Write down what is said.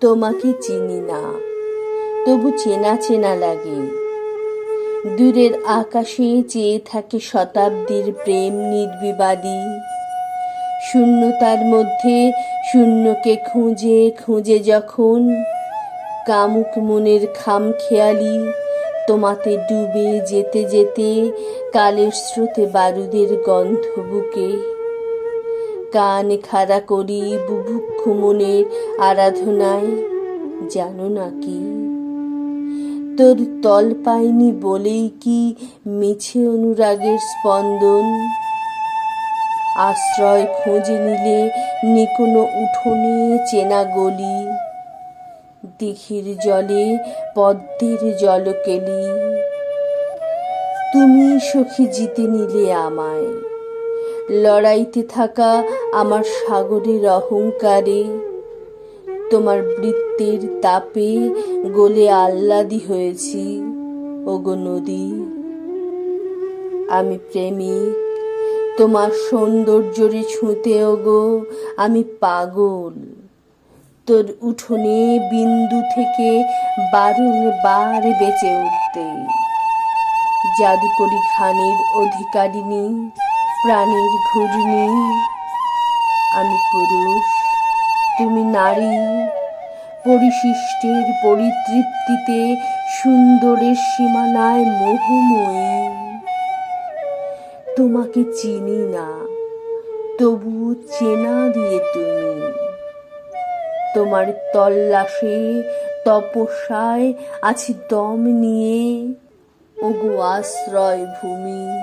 তোমাকে চিনি না। তবু চেনা চেনা লাগে। দূরের আকাশে চেয়ে থাকে শতাব্দীর প্রেম নির্বিবাদী। শূন্যতার মধ্যে শূন্যকে খুঁজে খুঁজে যখন কামুক মনের খাম খেয়ালি, তোমাতে ডুবে যেতে যেতে কালের স্রোতে বারুদের গন্ধ বুকে। কান খাড়া করি বুভুক্ষ মনের আরাধনায়, জানো নাকি তোর তল পাইনি বলেই কি মিছে অনুরাগের স্পন্দন? আশ্রয় খুঁজে নিলে নিকোনো উঠোনে চেনা গলি? দিঘির জলে পদ্মের জলকেলি? তুমি সখী জিতে নিলে আমায়। লড়াইতে থাকা আমার সাগরের অহংকারে। তোমার বৃত্তের তাপে গলে আহ্লাদি হয়েছি, ওগো নদী। আমি প্রেমিক, তোমার সৌন্দর্যরে ছুঁতে ওগো, আমি পাগল। তোর উঠোনে বিন্দু থেকে বারংবার বেঁচে উঠতে, জাদুকরি খানের অধিকারিণী। প্রাণীর ঘূর্ণি। আমি পুরুষ, তুমি নারী। পরিশিষ্টের পরিতৃপ্তিতে সুন্দরের সীমানায় মোহময়ী। তোমাকে চিনি না তবু চেনা দিয়ে তুমি। তোমার তল্লাশে, তপস্যায় আছি দম নিয়ে। ওগো আশ্রয় ভূমি